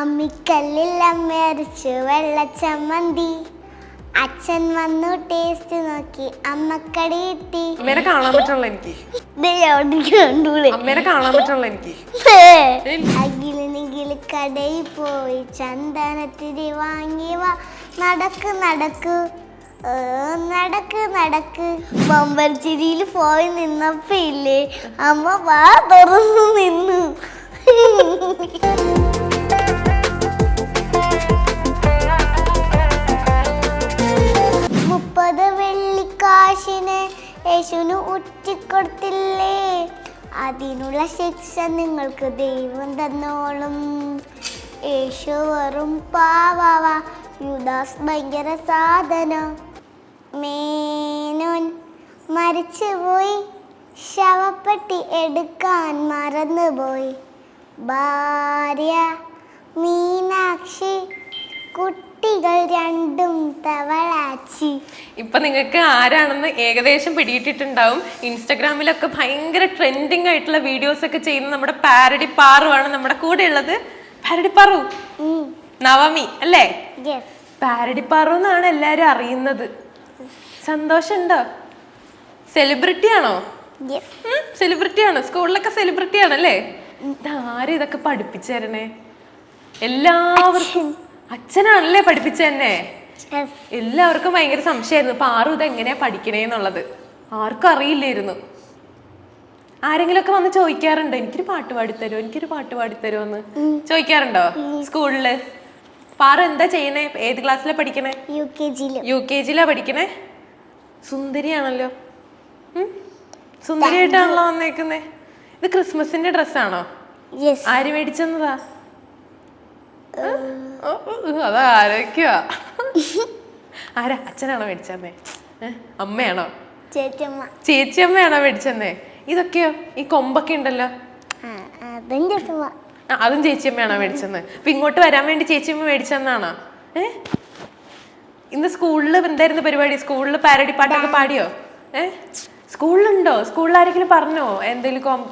അമ്മിക്കല്ലിൽ അമ്മ അരച്ചു വെള്ളച്ചമ്മന്തി. അച്ഛൻ വന്നു ടേസ്റ്റ് നോക്കി അമ്മക്കടി കിട്ടി. അമ്മേനെ കാണാൻ പറ്റുള്ള എനിക്ക്. അമ്മേനെ കാണാൻ പറ്റുള്ള എനിക്ക്. അഖിലിനെങ്കിൽ കടയിൽ പോയി ചന്ദനത്തിരി വാങ്ങി വാ. നടക്ക് നടക്ക്. നടക്ക് നടക്ക്. ബമ്പർച്ചിരിയിൽ പോയി നിന്നപ്പോ ഇല്ലേ അമ്മ വാ തുറന്നു നിന്നു. അതിനുള്ള ശിക്ഷ നിങ്ങൾക്ക് ദൈവം തന്നോളും. യേശു വെറും പാവാവ. യുദാസ് ഭയങ്കര സാധനം. മേനോൻ മരിച്ചുപോയി. ശവപ്പെട്ടി എടുക്കാൻ മറന്നുപോയി. ഭാര്യ മീനാക്ഷി കുട്ടികൾ രണ്ടും തവളാച്ചി. ഇപ്പൊ നിങ്ങൾക്ക് ആരാണെന്ന് ഏകദേശം പിടിയിട്ടിട്ടുണ്ടാവും. ഇൻസ്റ്റാഗ്രാമിലൊക്കെ ഭയങ്കര ട്രെൻഡിങ് ആയിട്ടുള്ള വീഡിയോസ് ഒക്കെ ചെയ്യുന്ന നമ്മുടെ പാരഡി പാറുവാണ് നമ്മുടെ കൂടെ ഉള്ളത്. പാരഡി പാറു. നവമി അല്ലേ? പാരഡി പാറു എന്നാണ് എല്ലാരും അറിയുന്നത്. സന്തോഷമുണ്ടോ? സെലിബ്രിറ്റി ആണോ? സെലിബ്രിറ്റി ആണോ. സ്കൂളിലൊക്കെ സെലിബ്രിറ്റി ആണല്ലേ? ആരും ഇതൊക്കെ പഠിപ്പിച്ചു തരണേ എല്ലാവർക്കും അച്ഛനാണല്ലേ പഠിപ്പിച്ചെന്നെ എല്ലാവർക്കും ഭയങ്കര സംശയമായിരുന്നു. പാറു ഇത് എങ്ങനെയാ പഠിക്കണേന്നുള്ളത് ആർക്കും അറിയില്ലായിരുന്നു. ആരെങ്കിലും ഒക്കെ വന്ന് ചോദിക്കാറുണ്ടോ? എനിക്കൊരു പാട്ട് പാടിത്തരുമോ എനിക്കൊരു പാട്ട് പാടിത്തരുമോ എന്ന് ചോദിക്കാറുണ്ടോ? സ്കൂളിൽ? പാറു എന്താ ചെയ്യണേ? ഏത് ക്ലാസ്സിലാ പഠിക്കണേ? U K G U K ജിയിലാ പഠിക്കണേ? സുന്ദരിയാണല്ലോ. സുന്ദരിയായിട്ടാണല്ലോ വന്നേക്കുന്നേ. ഇത് ക്രിസ്മസിന്റെ ഡ്രസ്സാണോ? ആര് മേടിച്ചെന്നതാ? ഓ, ഓ, ഓ, അതാ ആരൊക്കെയാ ആരാ? അച്ഛനാണോ മേടിച്ചെന്നേ? അമ്മയാണോ? ചേച്ചമ്മ ചേച്ചി അമ്മയാണോ മേടിച്ചെന്നേ? ഇതൊക്കെയോ? ഈ കൊമ്പൊക്കെ ഉണ്ടല്ലോ. അതും ചേച്ചിയമ്മയാണോ മേടിച്ചെന്ന്? അപ്പൊ ഇങ്ങോട്ട് വരാൻ വേണ്ടി ചേച്ചിയമ്മ മേടിച്ചെന്നാണോ? ഏ? ഇന്ന് സ്കൂളിൽ എന്തായിരുന്നു പരിപാടി? സ്കൂളിൽ പാരഡി പാട്ടൊക്കെ പാടിയോ? ഏ? സ്കൂളിലുണ്ടോ? സ്കൂളിൽ ആരെങ്കിലും പറഞ്ഞോ? എന്തെങ്കിലും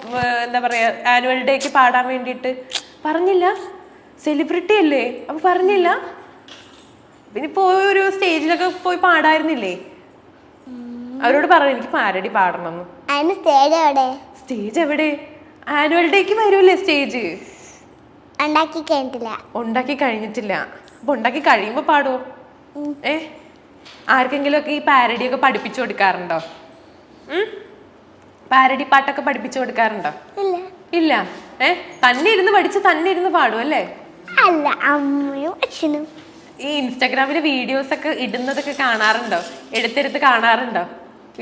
എന്താ പറയാ ആനുവൽ ഡേക്ക് പാടാൻ വേണ്ടിയിട്ട്? പറഞ്ഞില്ല. സെലിബ്രിറ്റി അല്ലേ? അപ്പൊ പറഞ്ഞില്ല. പിന്നെ പോയി ഒരു സ്റ്റേജിലൊക്കെ പോയി പാടായിരുന്നില്ലേ? അവരോട് പറഞ്ഞു എനിക്ക് പാരടി പാടണം. സ്റ്റേജ് എവിടെ? സ്റ്റേജ് എവിടെ? ആനുവൽ ഡേക്ക് വരൂലേ സ്റ്റേജ് ഉണ്ടാക്കി കഴിഞ്ഞിട്ടില്ല. ഉണ്ടാക്കി കഴിഞ്ഞിട്ടില്ല. അപ്പൊ ഉണ്ടാക്കി കഴിയുമ്പോ പാടുവോ? ഏ? ആർക്കെങ്കിലും ഒക്കെ ഈ പാരഡി ഒക്കെ പഠിപ്പിച്ചു കൊടുക്കാറുണ്ടോ? പാരടി പാരഡി പാട്ടൊക്കെ പഠിപ്പിച്ചു കൊടുക്കാറുണ്ടോ? ഇല്ല. ഇല്ല. ഏ? തന്നെ ഇരുന്ന് പഠിച്ച് തന്നെ ഇരുന്ന് പാടും അല്ലേ? അല്ല അമ്മയും അച്ഛനും. ഈ ഇൻസ്റ്റാഗ്രാമിൽ വീഡിയോസ് ഒക്കെ ഇടുന്നതൊക്കെ കാണാറുണ്ടോ? എടുത്തെടുത്ത് കാണാറുണ്ടോ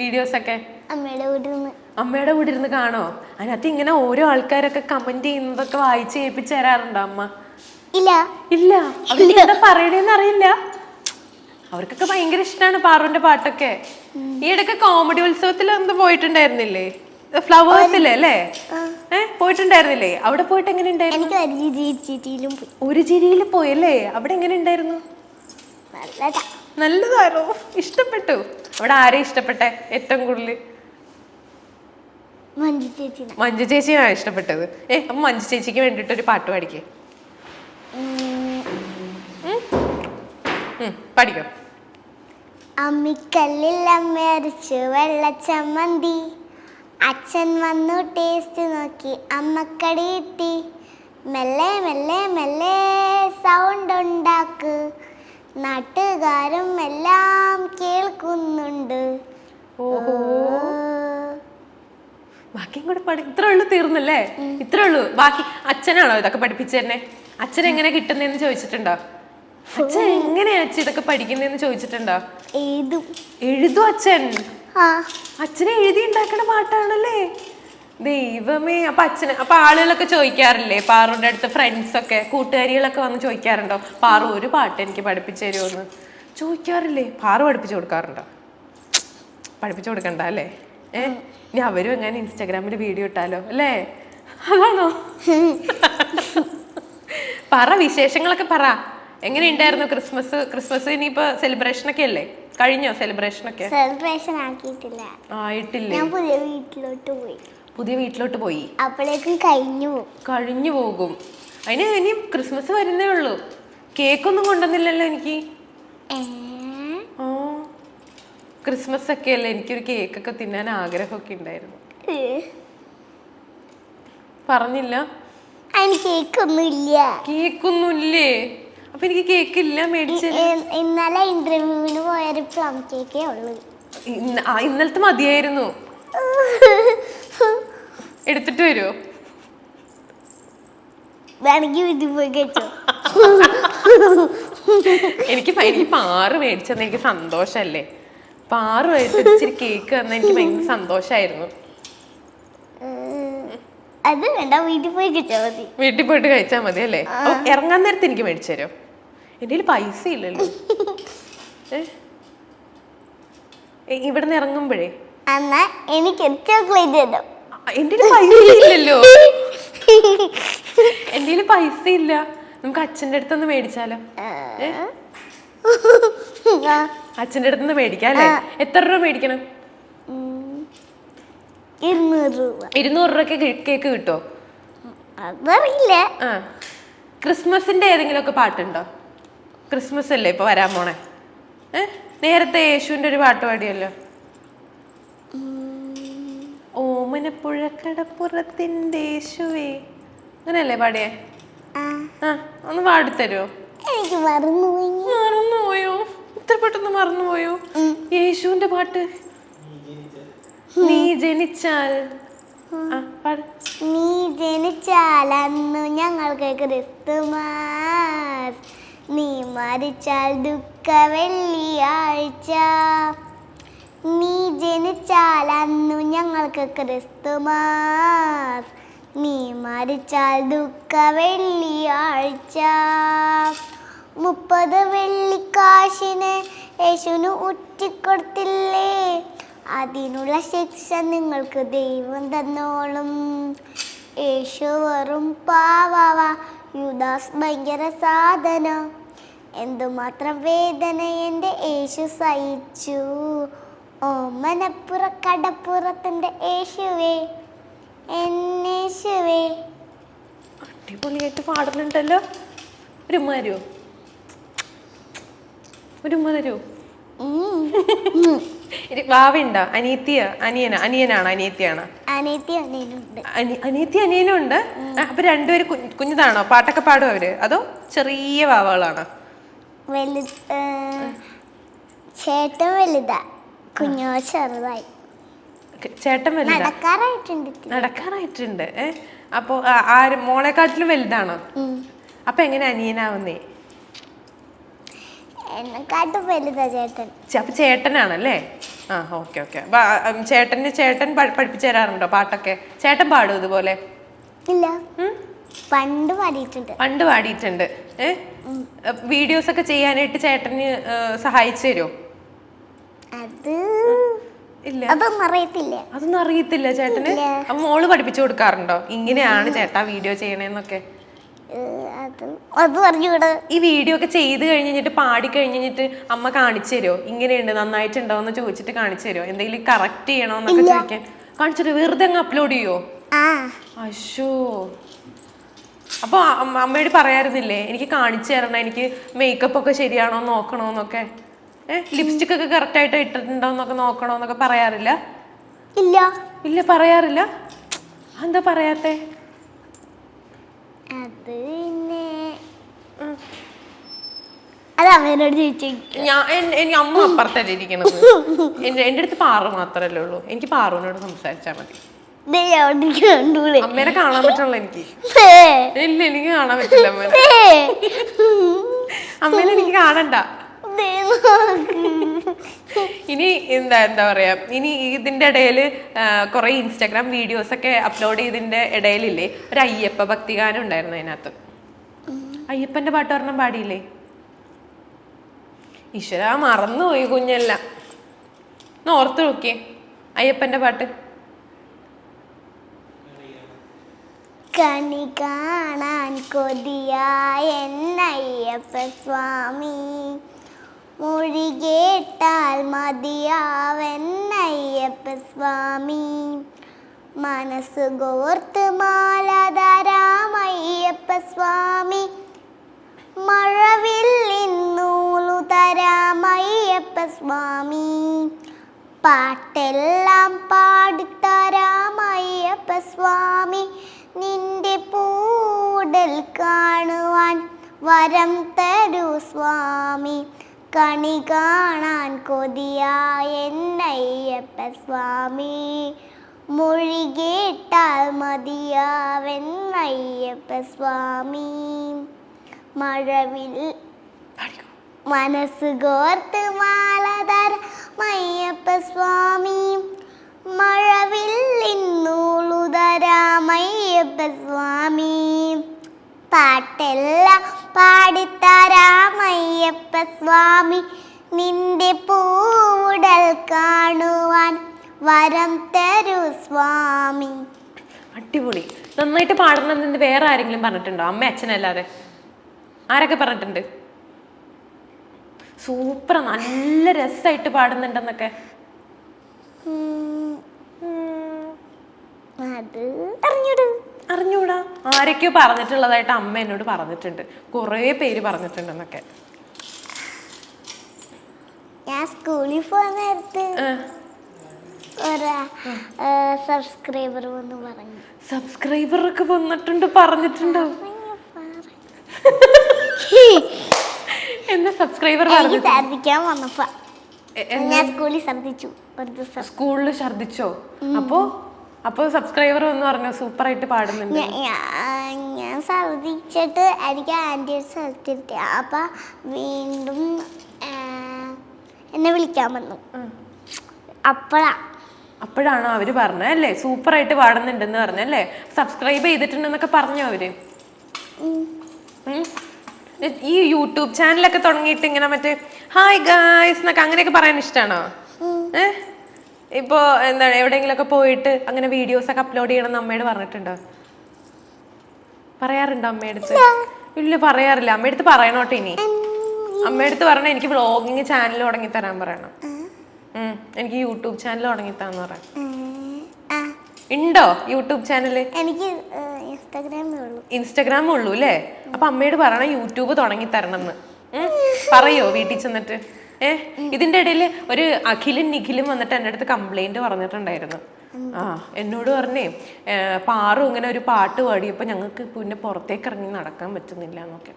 വീഡിയോസ് ഒക്കെ അമ്മയുടെ വീട്ടിൽ നിന്ന് അമ്മയുടെ കൂടെ ഇരുന്ന് കാണോ? അതിനകത്ത് ഇങ്ങനെ ഓരോ ആൾക്കാരൊക്കെ കമന്റ് ചെയ്യുന്നതൊക്കെ വായിച്ച് കേൾപ്പിച്ച് തരാറുണ്ടോ അമ്മ? ഇല്ല. ഇല്ല. അവർക്ക് എന്താ പറയണേന്ന് അറിയില്ല. അവർക്കൊക്കെ ഭയങ്കര ഇഷ്ടമാണ് പാറുവിന്റെ പാട്ടൊക്കെ. ഈ ഇടയ്ക്ക് കോമഡി ഉത്സവത്തിൽ എന്ത് പോയിട്ടുണ്ടായിരുന്നില്ലേ? ഫ്ലവേഴ്സിലെ അല്ലേ? പോയിട്ടുണ്ടായിരുന്നില്ലേ? അവിടെ പോയിട്ട് എങ്ങനെ ഉണ്ടായിരുന്നു? എനിക്ക് ഒരു ചിരിയിൽ പോയി. ഒരു ചിരിയിൽ പോയല്ലേ? അവിടെ എങ്ങനെ ഉണ്ടായിരുന്നു? നല്ലതാ. നല്ലതായിരുന്നു. ഇഷ്ടപ്പെട്ടു. അവിടെ ആരെ ഇഷ്ടപ്പെട്ടെ ഏറ്റവും കൂടുതൽ മഞ്ജു ചേച്ചി മഞ്ജു ചേച്ചിയാണ് ഇഷ്ടപ്പെട്ടത്. ഏ അപ്പൊ മഞ്ജു ചേച്ചിക്ക് വേണ്ടിട്ട് ഒരു പാട്ട് പാടിക്കേ. പാടിക്കോ. അമ്മിക്കല്ലിൽ അമ്മയരച്ചു വെള്ളച്ചമ്മന്തി. അച്ഛൻ വന്നു ടേസ്റ്റ് നോക്കി. അമ്മക്കടി കിട്ടി. മെല്ലെ മെല്ലെ മെല്ലെ സൗണ്ട് ഉണ്ടാക്ക്. നാട്ടുകാരും എല്ലാം കേൾക്കുന്നുണ്ട്. ഓഹോ. ബാക്കിയും കൂടെ പഠി ഇത്രേ ഉള്ളൂ തീർന്നല്ലേ? ഇത്രേ ഉള്ളൂ. ബാക്കി അച്ഛനാണോ ഇതൊക്കെ പഠിപ്പിച്ചു തന്നെ അച്ഛൻ എങ്ങനെ കിട്ടുന്നതെന്ന് ചോദിച്ചിട്ടുണ്ടോ? അച്ഛൻ എങ്ങനെയാ അച്ഛൻ ഇതൊക്കെ പഠിക്കുന്നതെന്ന് ചോദിച്ചിട്ടുണ്ടോ? എഴുതും. എഴുതും അച്ഛൻ. അച്ഛനെ എഴുതി ഉണ്ടാക്കണ പാട്ടാണല്ലേ? ദൈവമേ. അപ്പൊ അച്ഛന് അപ്പൊ ആളുകളൊക്കെ ചോദിക്കാറില്ലേ? പാറുന്റെ അടുത്ത് ഫ്രണ്ട്സ് ഒക്കെ കൂട്ടുകാരികളൊക്കെ വന്ന് ചോദിക്കാറുണ്ടോ? പാറു ഒരു പാട്ട് എനിക്ക് പഠിപ്പിച്ചു തരുമോന്ന് ചോദിക്കാറില്ലേ? പാറു പഠിപ്പിച്ചു കൊടുക്കാറുണ്ടോ? പഠിപ്പിച്ചു കൊടുക്കണ്ട അല്ലേ? ഏ? ഇനി അവരും എങ്ങനെ ഇൻസ്റ്റാഗ്രാമിൽ വീഡിയോ ഇട്ടാലോ? അല്ലേ? അതാണോ? പറ വിശേഷങ്ങളൊക്കെ പറ. എങ്ങനെ ഉണ്ടായിരുന്നു ക്രിസ്മസ്? ക്രിസ്മസ് ഇനിയിപ്പോ സെലിബ്രേഷൻ ഒക്കെ അല്ലേ? കഴിഞ്ഞോ സെലിബ്രേഷൻ ഒക്കെ? സെലിബ്രേഷൻ ആക്കിയിട്ടില്ല. ആയിട്ടില്ലേ? ഞാൻ പുതിയ വീട്ടിലോട്ട് പോയി. പുതിയ വീട്ടിലോട്ട് പോയി? അപ്പോഴേക്കും കഴിഞ്ഞു പോകും. കഴിഞ്ഞു പോകും. അതിന് ഇനി ക്രിസ്മസ് വരുന്നേ ഉള്ളൂ. കേക്ക് ഒന്നും കൊണ്ടുവന്നില്ലല്ലോ എനിക്ക്. ഓ ക്രിസ്മസ് ഒക്കെ അല്ലേ? എനിക്കൊരു കേക്കൊക്കെ തിന്നാൻ ആഗ്രഹമൊക്കെ ഉണ്ടായിരുന്നു. പറഞ്ഞില്ല. അതിന് കേക്കൊന്നും ഇല്ല കേക്കൊന്നും ഇല്ലേ അപ്പൊ എനിക്ക് കേക്ക് ഇല്ല മേടിച്ച് ഇന്നലെ ഇന്റർവ്യൂവിന് പോയൊരു പ്ലം കേക്കേ ഉള്ളൂ. ആ, ഇന്നലത്തെ മതിയായിരുന്നു. എടുത്തിട്ട് വരുമോ വേണമെങ്കിൽ വീട്ടിൽ പോയി കഴിച്ചോ. എനിക്ക് എനിക്ക് പാറ് മേടിച്ചെന്ന് എനിക്ക് സന്തോഷല്ലേ? പാറ് മേടിച്ചിട്ട് കേക്ക് തന്ന എനിക്ക് ഭയങ്കര സന്തോഷായിരുന്നു. അത് വേണ്ട വീട്ടിൽ പോയി കഴിച്ചാൽ മതി. വീട്ടിൽ പോയിട്ട് കഴിച്ചാൽ മതി അല്ലേ? അപ്പൊ ഇറങ്ങാൻ നേരത്ത് എനിക്ക് മേടിച്ചു തരും? എന്റെ കയ്യിൽ പൈസ ഇല്ലല്ലോ. ഇവിടുന്ന് ഇറങ്ങുമ്പോഴേ? എന്നാ എനിക്ക് ചോക്ലേറ്റ് തരും. എന്റെ പൈസ ഇല്ലല്ലോ. എന്റെ കയ്യിൽ പൈസ ഇല്ല. നമുക്ക് അച്ഛന്റെ അടുത്തൊന്ന് മേടിച്ചാലോ? അച്ഛന്റെ അടുത്തുനിന്ന് മേടിക്കാം അല്ലേ? എത്ര രൂപ മേടിക്കണം? ഇരുന്നൂറ് രൂപ. ഇരുന്നൂറ് രൂപയ്ക്ക് കേക്ക് കിട്ടുമോ അതറിയില്ല. ആ. ക്രിസ്മസിന്റെ ഏതെങ്കിലും ഒക്കെ പാട്ടുണ്ടോ? ക്രിസ്മസ് അല്ലേ ഇപ്പൊ വരാൻ പോണേ? ഏ? നേരത്തെ യേശുവിന്റെ ഒരു പാട്ട് പാടിയല്ലോ. ഓമനപ്പുഴക്കടപ്പുറത്തിന്റെ യേശുവേ. അങ്ങനെയല്ലേ പാടിയേ? ആ, ആ ഒന്ന് പാടിത്തരുമോ എനിക്ക് മറന്നുപോയി. മറന്നുപോയോ? ഇത്ര പെട്ടെന്ന് മറന്നുപോയോ? യേശുവിന്റെ പാട്ട് നീ ജനിച്ചാൽ? നീ ജനിച്ചാൽ അന്നു ഞങ്ങൾക്ക് ക്രിസ്തുമാസ്. നീ മരിച്ചാൽ ദുഃഖ വെള്ളിയാഴ്ച. നീ ജനിച്ചാൽ അന്നു ഞങ്ങൾക്ക് ക്രിസ്തുമാസ്. നീ മരിച്ചാൽ ദുഃഖ വെള്ളിയാഴ്ച. മുപ്പത് വെള്ളിക്കാശിന് യേശുനു ഉറ്റിക്കൊടുത്തില്ലേ അതിനുള്ള ശിക്ഷ നിങ്ങൾക്ക് ദൈവം തന്നോളും. യേശു വെറും പാവാവ യുദാസ് ഭയങ്കര സാധന. എന്തുമാത്രം വേദന എന്റെ യേശു സഹിച്ചു. ഓമനപ്പുറ കടപ്പുറത്തിന്റെ യേശുവേ എന്നേശുവേ അടിപൊളിയായിട്ട് പാടുന്നുണ്ടല്ലോ. ഒരു മരോ? ഒരു ഉമ്മ വാവുണ്ടോ അനിയത്തിയ അനിയന? അനിയനാണ് അനിയത്തിയാണ് അനിയത്തി അനിയനും ഉണ്ട് അപ്പൊ രണ്ടുപേരും കുഞ്ഞ് കുഞ്ഞിതാണോ? പാട്ടൊക്കെ പാടും അവർ? അതോ ചെറിയ വാവകളാണോ? ചേട്ടൻ വലുതാ. കുഞ്ഞോ ചെറുതായി. ചേട്ടൻ വലുതാ? നടക്കാറായിട്ടുണ്ട്. നടക്കാറായിട്ടുണ്ട് ഏ? അപ്പൊ ആര് മോളെക്കാട്ടിലും വലുതാണോ? അപ്പൊ എങ്ങനെ അനിയനാവുന്നേ? എന്നെക്കാട്ടും വലുതാ ചേട്ടൻ. അപ്പൊ ചേട്ടനാണല്ലേ? ആ ഓക്കെ ഓക്കെ. ചേട്ടന് ചേട്ടൻ പഠിപ്പിച്ചു തരാറുണ്ടോ പാട്ടൊക്കെ? ചേട്ടൻ പാടും ഇതുപോലെ? ഇല്ല. പണ്ട് പാടിയിട്ടുണ്ട്. പണ്ട് പാടിയിട്ടുണ്ട്. വീഡിയോസ് ഒക്കെ ചെയ്യാനായിട്ട് ചേട്ടന് സഹായിച്ചു തരുമോ അത് ഇല്ല. അതൊന്നും അറിയത്തില്ല. അതൊന്നും അറിയത്തില്ല ചേട്ടന്. മോൾ പഠിപ്പിച്ചു കൊടുക്കാറുണ്ടോ? ഇങ്ങനെയാണ് ചേട്ടാ വീഡിയോ ചെയ്യണേന്നൊക്കെ? അത് അത് പറഞ്ഞുകൂടെ ഈ വീഡിയോ ഒക്കെ ചെയ്ത് കഴിഞ്ഞിട്ട് പാടി കഴിഞ്ഞിട്ട് അമ്മ കാണിച്ചു തരുമോ ഇങ്ങനെയുണ്ട് നന്നായിട്ടുണ്ടോ എന്ന് ചോദിച്ചിട്ട് കാണിച്ചു തരുമോ എന്തെങ്കിലും കറക്റ്റ് ചെയ്യണോ എന്നൊക്കെ ചോദിക്കാൻ. കാണിച്ചു തരുമോ വെറുതെ അങ്ങ് അപ്ലോഡ് ചെയ്യോ? അശോ അപ്പൊ അമ്മ- അമ്മയോട് പറയാറുന്നില്ലേ? എനിക്ക് കാണിച്ചു തരണം എനിക്ക് മേക്കപ്പ് ഒക്കെ ശരിയാണോ നോക്കണോന്നൊക്കെ. ഏഹ് ലിപ്സ്റ്റിക് ഒക്കെ കറക്റ്റ് ആയിട്ട് ഇട്ടിട്ടുണ്ടോ എന്നൊക്കെ നോക്കണോന്നൊക്കെ പറയാറില്ല? ഇല്ല. ഇല്ല പറയാറില്ല? എന്താ പറയാത്തെ? അത് പിന്നെ അത് അമ്മേനോട് ചോദിച്ചു. ഞാൻ എൻ- എനിക്ക് അമ്മ അപ്പുറത്തല്ലേ ഇരിക്കണത്. എന്റെ എന്റെ അടുത്ത് പാറു മാത്രല്ലേ ഉള്ളൂ. എനിക്ക് പാറുവിനോട് സംസാരിച്ചാൽ മതി. ദേ അവിടെ കണ്ടൂടെ. അമ്മേനെ കാണാൻ പറ്റുള്ളൂ എനിക്ക്. ദേ, ഇല്ല എനിക്ക് കാണാൻ പറ്റില്ല അമ്മേനെ. ദേ. അമ്മേനെ എനിക്ക് കാണണ്ട. ഇനി എന്താ എന്താ പറയാ? ഇനി ഇതിന്റെ ഇടയിൽ കുറെ ഇൻസ്റ്റാഗ്രാം വീഡിയോസ് ഒക്കെ അപ്ലോഡ് ചെയ്തിന്റെ ഇടയിലില്ലേ ഒരു അയ്യപ്പ ഭക്തിഗാനം ഉണ്ടായിരുന്നു അതിനകത്ത്. അയ്യപ്പന്റെ പാട്ട് ഒരെണ്ണം പാടിയില്ലേ? ഈശ്വര മറന്നുപോയി കുഞ്ഞെല്ലാം. ഓർത്ത് നോക്കിയേ അയ്യപ്പന്റെ പാട്ട്. കണി കാണാൻ കൊതിയായ എന്നയ്യപ്പ സ്വാമി. മൊഴി കേട്ടാൽ മതിയാവെന്നയ്യപ്പ സ്വാമി. മനസ്സ് കോർത്ത് മാലതരാമയ്യപ്പ സ്വാമി. മഴവില്ലിന്നൂലു തരാമയ്യപ്പ സ്വാമി. പാട്ടെല്ലാം പാടിത്തരാമയ്യപ്പ സ്വാമി. നിന്റെ പൂടൽ കാണുവാൻ വരം തരൂ സ്വാമി. കണി കാണാൻ കൊതിയായ എന്നയ്യപ്പ സ്വാമി. മൊഴി കേട്ടാൽ മതിയാവെന്നയ്യപ്പ സ്വാമി. മഴവിൽ. മനസ്സ് കോർത്ത് മാലതര മയ്യപ്പ സ്വാമി. മഴവില്ലിന്നൂളുതരാമയ്യപ്പ സ്വാമി. പാട്ടെല്ലാം പാടിത്തരാമയ്യപ്പ സ്വാമി നിന്റെ പൂടൽ കാണുവാൻ വരം തരൂ സ്വാമി. അടിപൊളി. നന്നായിട്ട് പാടണം എന്ന് വേറെ ആരെങ്കിലും പറഞ്ഞിട്ടുണ്ടോ? അമ്മ അച്ഛനല്ലാതെ ആരൊക്കെ പറഞ്ഞിട്ടുണ്ട്? സൂപ്പർ നല്ല രസമായിട്ട് പാടുന്നുണ്ടെന്നൊക്കെ. അത് അറിഞ്ഞിടും. അറിഞ്ഞൂടാ. ആരൊക്കെയോ പറഞ്ഞിട്ടുള്ളതായിട്ട് അമ്മ എന്നോട് പറഞ്ഞിട്ടുണ്ട്. കുറേ പേര് പറഞ്ഞിട്ടുണ്ടെന്നൊക്കെ. ഞാൻ സ്കൂളിൽ പോകുന്ന നേരത്ത് സബ്സ്ക്രൈബർ വന്ന് പറഞ്ഞു. സബ്സ്ക്രൈബർ ഒക്കെ വന്നിട്ടുണ്ട് പറഞ്ഞിട്ടുണ്ടോ? എന്നാ സബ്സ്ക്രൈബർ ഛർദിക്കാൻ വന്നപ്പോ. ഞാൻ സ്കൂളിൽ ഛർദിച്ചു ഒരു ദിവസം. സ്കൂളിൽ ഛർദിച്ചോ അപ്പോ അപ്പൊ സബ്സ്ക്രൈബർ എന്ന് പറഞ്ഞു സൂപ്പർ ആയിട്ട് പാടുന്നുണ്ട് ഞാൻ ശ്രദ്ധിച്ചിട്ട് എനിക്ക് ആന്റി ഒരു സ്ഥലത്തിരുത്തി അപ്പൊ വീണ്ടും എന്നെ വിളിക്കാൻ വന്നു. അപ്പഴാ. അപ്പോഴാണോ അവർ പറഞ്ഞത് അല്ലേ? സൂപ്പർ ആയിട്ട് പാടുന്നുണ്ടെന്ന് പറഞ്ഞല്ലേ സബ്സ്ക്രൈബ് ചെയ്തിട്ടുണ്ടെന്നൊക്കെ പറഞ്ഞു അവർ. ഈ യൂട്യൂബ് ചാനലൊക്കെ തുടങ്ങിയിട്ട് ഇങ്ങനെ മറ്റേ ഹായ് ഗായ്സ് എന്നൊക്കെ അങ്ങനെയൊക്കെ പറയാൻ ഇഷ്ടമാണോ ഉം. ഇപ്പോ എന്താണ് എവിടെയെങ്കിലുമൊക്കെ പോയിട്ട് അങ്ങനെ വീഡിയോസ് ഒക്കെ അപ്ലോഡ് ചെയ്യണം അമ്മയോട് പറഞ്ഞിട്ടുണ്ടോ? പറയാറുണ്ടോ അമ്മയടുത്ത്? ഇല്ല. പറയാറില്ല. അമ്മയടുത്ത് പറയണോട്ടെ ഇനി. അമ്മയടുത്ത് പറഞ്ഞ എനിക്ക് വ്ളോഗിങ് ചാനൽ തുടങ്ങി തരാൻ പറയണം എനിക്ക് യൂട്യൂബ് ചാനൽ തുടങ്ങി തരാന്ന് പറയാം ഉണ്ടോ യൂട്യൂബ് ചാനൽ എനിക്ക് ഇൻസ്റ്റാഗ്രാമേ ഉള്ളൂ. ഇൻസ്റ്റഗ്രാം ഉള്ളൂ അല്ലേ? അപ്പൊ അമ്മയോട് പറയണം യൂട്യൂബ് തുടങ്ങി തരണം എന്ന് പറയോ വീട്ടിൽ ചെന്നിട്ട്? ഏ ഇതിന്റെ ഇടയിൽ ഒരു അഖിലും നിഖിലും വന്നിട്ട് എന്റെ അടുത്ത് കംപ്ലൈന്റ് പറഞ്ഞിട്ടുണ്ടായിരുന്നു. ആ എന്നോട് പറഞ്ഞേ പാറു ഇങ്ങനെ ഒരു പാട്ട് പാടിയപ്പോ ഞങ്ങൾക്ക് പിന്നെ പുറത്തേക്ക് ഇറങ്ങി നടക്കാൻ പറ്റുന്നില്ല എന്നൊക്കെ.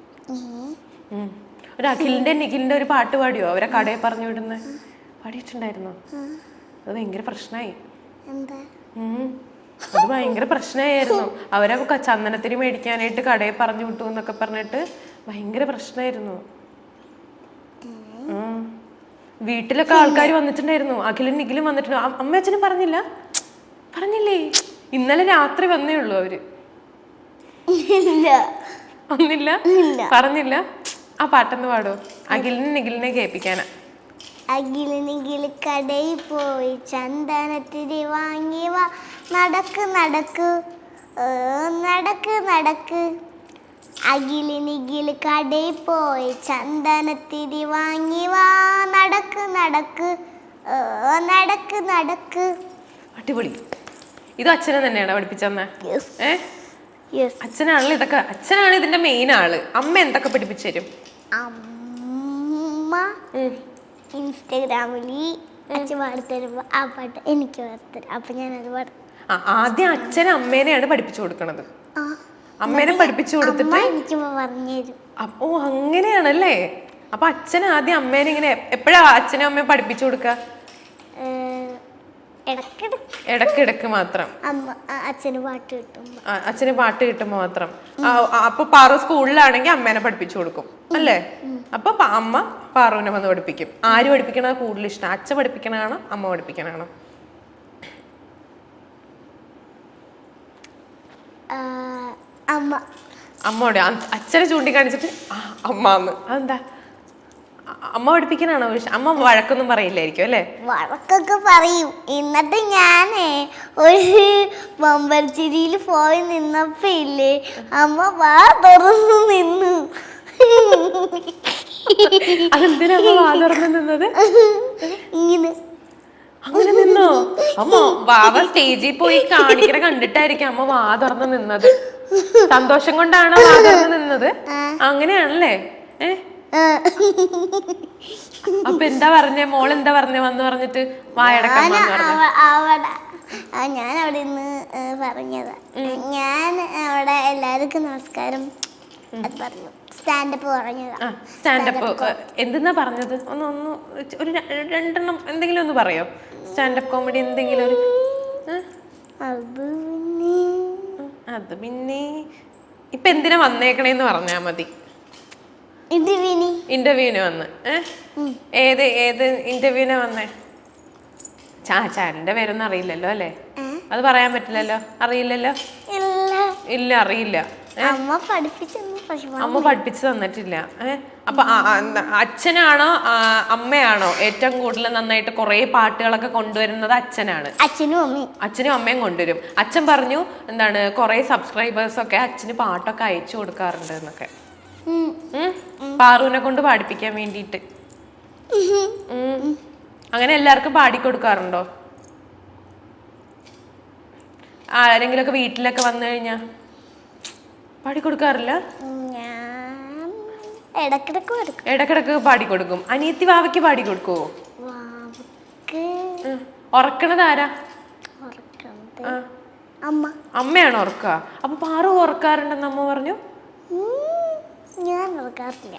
ഒരു അഖിലിന്റെ നിഖിലിന്റെ ഒരു പാട്ട് പാടിയോ? അവരെ കടയിൽ പറഞ്ഞു വിടുന്നത് പാടിയിട്ടുണ്ടായിരുന്നോ? അത് ഭയങ്കര പ്രശ്നമായി അത് ഭയങ്കര പ്രശ്നമായിരുന്നു അവരെ ചന്ദനത്തിന് ചന്ദനത്തിരി മേടിക്കാനായിട്ട് കടയിൽ പറഞ്ഞു വിട്ടു എന്നൊക്കെ പറഞ്ഞിട്ട് ഭയങ്കര പ്രശ്നമായിരുന്നു. വീട്ടിലൊക്കെ ആൾക്കാർ വന്നിട്ടുണ്ടായിരുന്നു. അഖിലും നിഖിലും വന്നിട്ടുണ്ടോ. അമ്മ അച്ഛനും പറഞ്ഞില്ല. പറഞ്ഞില്ലേ? ഇന്നലെ രാത്രി വന്നേ ഉള്ളൂ അവർ. വന്നില്ല? പറഞ്ഞില്ല? ആ പാട്ടെന്ന് പാടോ. അഖിലിനും നിഖിലിനെ കേൾപ്പിക്കാനാ. അഖിലിനിഖിൽ കടയിൽ പോയി ചന്ദനത്തിരി വാങ്ങി വാ. നടക്ക് നടക്ക്. നടക്ക് നടക്ക്. അഖിലിനിഖിൽ കടയിൽ പോയി ചന്ദനത്തിരി വാങ്ങി വാ നടക്ക് നടക്ക് ഓ നടക്ക് നടക്ക്. അടിപൊളി. ഇത് അച്ഛനെ തന്നെയാണ് പഠിപ്പിച്ചെന്നെ അച്ഛനാണല്ലോ ഇതൊക്കെ അച്ഛനാണ് ഇതിന്റെ മെയിൻ ആൾ. അമ്മ എന്തൊക്കെ പഠിപ്പിച്ചു തരും? അമ്മ ഇൻസ്റ്റാഗ്രാമിൽ അച്ഛൻ പാടിത്തരുമ്പോൾ ആ പാട്ട് എനിക്ക് പാടിത്തരും ഞാൻ ഞാനത് പാടും ആദ്യം അച്ഛൻ അമ്മേനെയാണ് പഠിപ്പിച്ചു കൊടുക്കണത്. ആ. അമ്മേനെ പഠിപ്പിച്ചു കൊടുത്തിട്ട്? ഓ അങ്ങനെയാണല്ലേ? അപ്പൊ അച്ഛൻ ആദ്യം അമ്മേനെ ഇങ്ങനെ എപ്പോഴാ അച്ഛനും അമ്മയും പഠിപ്പിച്ചു കൊടുക്ക? ഇടക്കിടക്ക്. മാത്രം. അച്ഛന് പാട്ട് കിട്ടും അച്ഛന് പാട്ട് കിട്ടുമ്പോ മാത്രം. അപ്പൊ പാറു സ്കൂളിലാണെങ്കിൽ അമ്മേനെ പഠിപ്പിച്ചു കൊടുക്കും അല്ലേ? അപ്പൊ അമ്മ പാറുവിനെ വന്ന് പഠിപ്പിക്കും. ആര് പഠിപ്പിക്കണത് കൂടുതൽ ഇഷ്ടം അച്ഛൻ പഠിപ്പിക്കണാണോ അമ്മ പഠിപ്പിക്കണതാണോ? അമ്മ. അമ്മയോട് അച്ഛനെ ചൂണ്ടിക്കാണിച്ചിട്ട് അമ്മ എന്ന് അതെന്താ? അമ്മ പഠിപ്പിക്കാനാണോ വിഷയം? അമ്മ വഴക്കൊന്നും പറയില്ലായിരിക്കും അല്ലേ? വഴക്കൊക്കെ പറയും. എന്നിട്ട് ഞാനേ ഒരു ബമ്പർച്ചിരിയിൽ പോയി നിന്നപ്പോ ഇല്ലേ അമ്മ വാ തുറന്നു നിന്നു. അതെന്തിനാ അമ്മ വാ തുറന്നു നിന്നത്? ഇങ്ങനെ. അങ്ങനെ നിന്നോ? അമ്മ വാവ സ്റ്റേജിൽ പോയി കാണിക്കണ കണ്ടിട്ടായിരിക്കും അമ്മ വാ തുറന്നു നിന്നത്. സന്തോഷം കൊണ്ടാണ് വാ നിന്നത്? അങ്ങനെയാണല്ലേ? ഏ? അപ്പൊ എന്താ പറഞ്ഞേ? മോൾ എന്താ പറഞ്ഞേ? വന്ന് പറഞ്ഞിട്ട് വായടക്കമ്മ ഞാൻ അവിടെ നിന്ന് പറഞ്ഞതാ. ഞാൻ അവിടെ എല്ലാവർക്കും നമസ്കാരം. അത് പറഞ്ഞു. സ്റ്റാൻഡപ്പ് പറഞ്ഞതാ. സ്റ്റാൻഡപ്പ്. എന്തെന്നാ പറഞ്ഞത്? ഒന്ന് ഒന്ന് ഒരു രണ്ടെണ്ണം എന്തെങ്കിലും ഒന്ന് പറയോ? സ്റ്റാൻഡപ്പ് കോമഡി എന്തെങ്കിലും ഒരു അത് അത് പിന്നെ ഇപ്പൊ എന്തിനാ വന്നേക്കണേന്ന് പറഞ്ഞാ മതി. ഇന്റർവ്യൂവിന് വന്ന്. ഏത് ഏത് ഇന്റർവ്യൂവിന് വന്നേ? ചാ ചാനലിന്റെ പേരൊന്നും അറിയില്ലല്ലോ അല്ലേ? അത് പറയാൻ പറ്റില്ലല്ലോ? അറിയില്ലല്ലോ? ഇല്ല. അറിയില്ല. അമ്മ പഠിപ്പിച്ചെന്ന് പക്ഷെ അമ്മ പഠിപ്പിച്ചു തന്നിട്ടില്ല. ഏഹ് അപ്പൊ അച്ഛനാണോ അമ്മയാണോ ഏറ്റവും കൂടുതൽ നന്നായിട്ട് കുറെ പാട്ടുകളൊക്കെ കൊണ്ടുവരുന്നത് അച്ഛനാണ്. അച്ഛനും അമ്മയും. അച്ഛനും അമ്മയും കൊണ്ടുവരും. അച്ഛൻ പറഞ്ഞു എന്താണ് കുറെ സബ്സ്ക്രൈബേഴ്സ് ഒക്കെ അച്ഛന് പാട്ടൊക്കെ അയച്ചു കൊടുക്കാറുണ്ട് എന്നൊക്കെ. പാറുവിനെ കൊണ്ട് പാടിപ്പിക്കാൻ വേണ്ടിയിട്ട്. അങ്ങനെ എല്ലാവർക്കും പാടിക്കൊടുക്കാറുണ്ടോ ആരെങ്കിലുമൊക്കെ വീട്ടിലൊക്കെ വന്നു കഴിഞ്ഞാ? പാടിക്കൊടുക്കാറില്ല ഇടക്കിടക്ക് പാടി കൊടുക്കും. അനിയത്തി വാവയ്ക്ക് പാടിക്കൊടുക്കുവോ കൊടുക്കോ ഉം. ഉറക്കണത് ആരാ? അമ്മ. അമ്മയാണ് ഉറക്കുക അപ്പൊ പാറു ഉറക്കാറുണ്ടെന്ന് അമ്മ പറഞ്ഞു? ഞാൻ ഉറക്കാറില്ല.